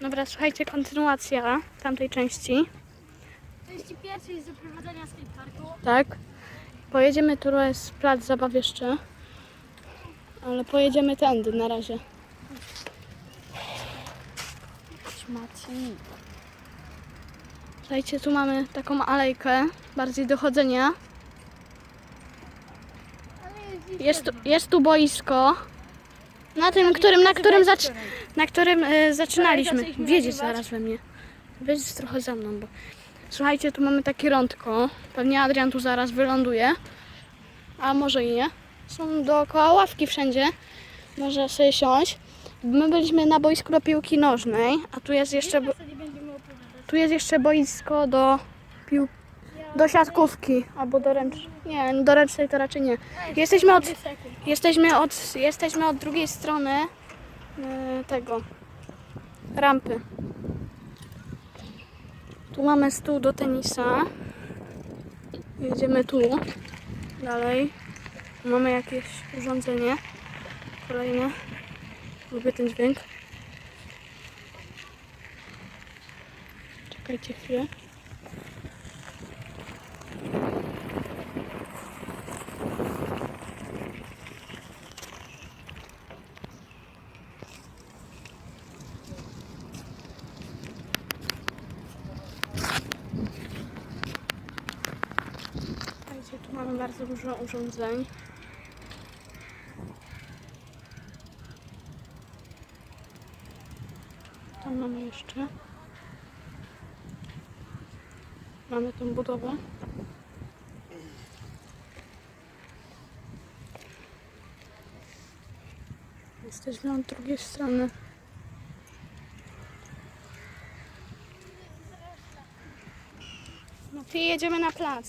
Dobra, słuchajcie, kontynuacja tamtej części. Części pierwszej z zaprowadzania skateparku. Tak. Pojedziemy, tu jest plac zabaw jeszcze. Ale pojedziemy tędy na razie. Maci. Słuchajcie, tu mamy taką alejkę, bardziej do chodzenia. Jest tu, jest tu boisko. Na tym, którym, na którym, zac, na którym e, zaczynaliśmy. Wiedzieć zaraz we mnie. Wiedzieć trochę za mną, bo... Słuchajcie, tu mamy takie rądko. Pewnie Adrian tu zaraz wyląduje. A może i nie. Są dookoła ławki wszędzie. Można sobie siąść. My byliśmy na boisku do piłki nożnej, a tu jest jeszcze... bo- tu jest jeszcze boisko do pił... do siatkówki albo do ręcz... Nie, do ręcznej to raczej nie. Jesteśmy od, jesteśmy od, jesteśmy od drugiej strony e, tego rampy. Tu mamy stół do tenisa. Jedziemy tu dalej. Mamy jakieś urządzenie kolejne. Lubię ten dźwięk. Czekajcie chwilę. Słuchajcie, tu mamy bardzo dużo urządzeń. Tam mamy jeszcze. Mamy tą budowę. Jesteśmy od drugiej strony. No ty jedziemy na plac.